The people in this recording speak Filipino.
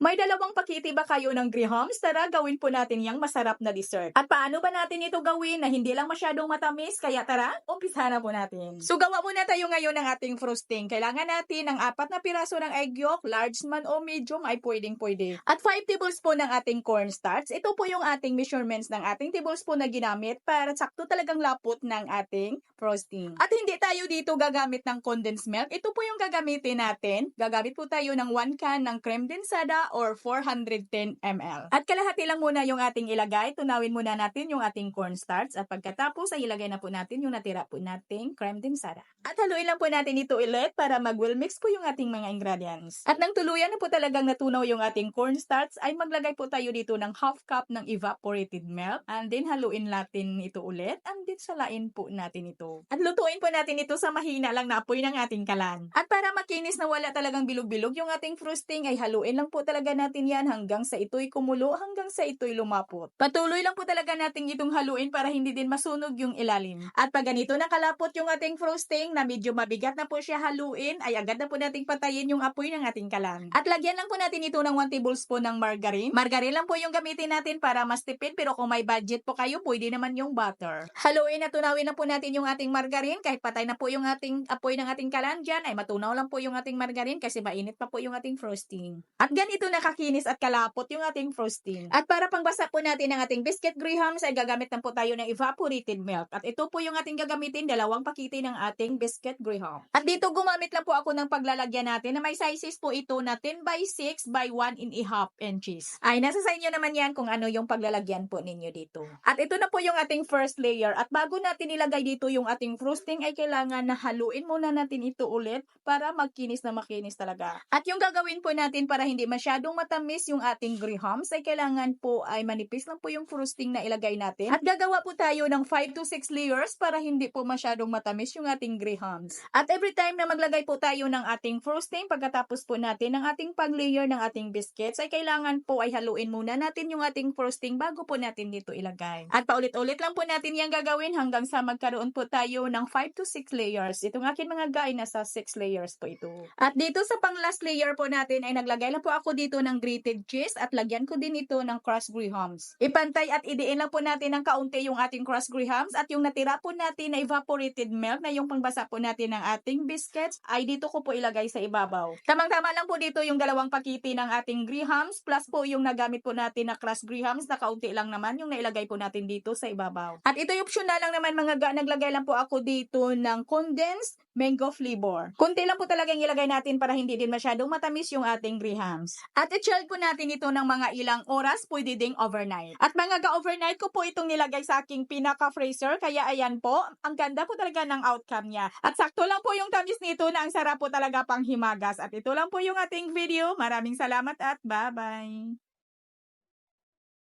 May dalawang pakiti ba kayo ng grahams? Tara, gawin po natin yung masarap na dessert. At paano ba natin ito gawin na hindi lang masyadong matamis? Kaya tara, umpisa na po natin. So, gawa muna tayo ngayon ng ating frosting. Kailangan natin ng apat na piraso ng egg yolk, large man o medium ay pwedeng pwede. At 5 tablespoon ng ating cornstarch. Ito po yung ating measurements ng ating tablespoon na ginamit para sakto talagang lapot ng ating frosting. At hindi tayo dito gagamit ng condensed milk. Ito po yung gagamitin natin. Gagamit po tayo ng 1 can ng creme densada or 410 ml. At kalahati lang muna yung ating ilagay. Tunawin muna natin yung ating cornstarch at pagkatapos ay ilagay na po natin yung natira po nating creme densada. At haluin lang po natin ito ulit para mag-well mix po yung ating mga ingredients. At nang tuluyan na po talagang natunaw yung ating cornstarch ay maglagay po tayo dito ng half cup ng evaporated milk and then haluin natin ito ulit and then salain po natin ito. At lutuin po natin ito sa mahina lang na apoy ng ating kalan. At para makinis na wala talagang bilog-bilog yung ating frosting ay haluin lang po talaga natin yan hanggang sa ito'y kumulo, hanggang sa ito'y lumapot. Patuloy lang po talaga natin itong haluin para hindi din masunog yung ilalim. At pag ganito nakalapot yung ating frosting na medyo mabigat na po siya haluin, ay agad na po nating patayin yung apoy ng ating kalan. At lagyan lang po natin ito ng 1 tablespoon ng margarine. Margarine lang po yung gamitin natin para mas tipid pero kung may budget po kayo, pwede naman yung butter. Haluin at tunawin na po natin yung ating margarine kahit patay na po yung ating apoy ng ating kalan dyan ay matunaw lang po yung ating margarine kasi mainit pa po yung ating frosting. At ganito nakakinis at kalapot yung ating frosting. At para pangbasa po natin ng ating biscuit grahams ay gagamit na po tayo ng evaporated milk. At ito po yung ating gagamitin, dalawang pakiti ng ating biscuit graham. At dito gumamit lang po ako ng paglalagyan natin na may sizes po ito na 10 by 6 by 1 and a half inches. Ay, nasa sa inyo naman yan kung ano yung paglalagyan po ninyo dito. At ito na po yung ating first layer. At bago natin ilagay dito yung ating frosting ay kailangan na haluin muna natin ito ulit para magkinis na makinis talaga. At yung gagawin po natin para hindi masyadong matamis yung ating grahams ay kailangan po ay manipis lang po yung frosting na ilagay natin. At gagawa po tayo ng 5 to 6 layers para hindi po masyadong matamis yung ating grahams. At every time na maglagay po tayo ng ating frosting, pagkatapos po natin ng ating pag-layer ng ating biscuits, ay kailangan po ay haluin muna natin yung ating frosting bago po natin dito ilagay. At paulit-ulit lang po natin yung gagawin hanggang sa magkaroon po tayo ng 5 to 6 layers. Itong akin mga guy, nasa 6 layers po ito. At dito sa pang last layer po natin ay naglagay lang po ako dito ng grated cheese at lagyan ko din ito ng crushed grahams. Ipantay at idiin lang po natin ng kaunti yung ating crushed grahams at yung natira po natin na evaporated milk na yung pangbasa po natin ng ating biscuits ay dito ko po ilagay sa ibabaw. Tamang-tama lang po dito yung dalawang pakiti ng ating grahams plus po yung nagamit po natin na crushed grahams na kaunti lang naman yung nailagay po natin dito sa ibabaw. At ito yung optional lang naman mga ga, naglagay lang po ako dito ng condensed mango flavor. Kunti lang po talagang ilagay natin para hindi din masyadong matamis yung ating grahams. At i-chill po natin ito ng mga ilang oras, pwede ding overnight. At mga ga-overnight ko po itong nilagay sa aking pinaka-freezer, kaya ayan po, ang ganda po talaga ng outcome niya. At sakto lang po yung tamis nito na ang sarap po talaga pang himagas. At ito lang po yung ating video. Maraming salamat at bye-bye!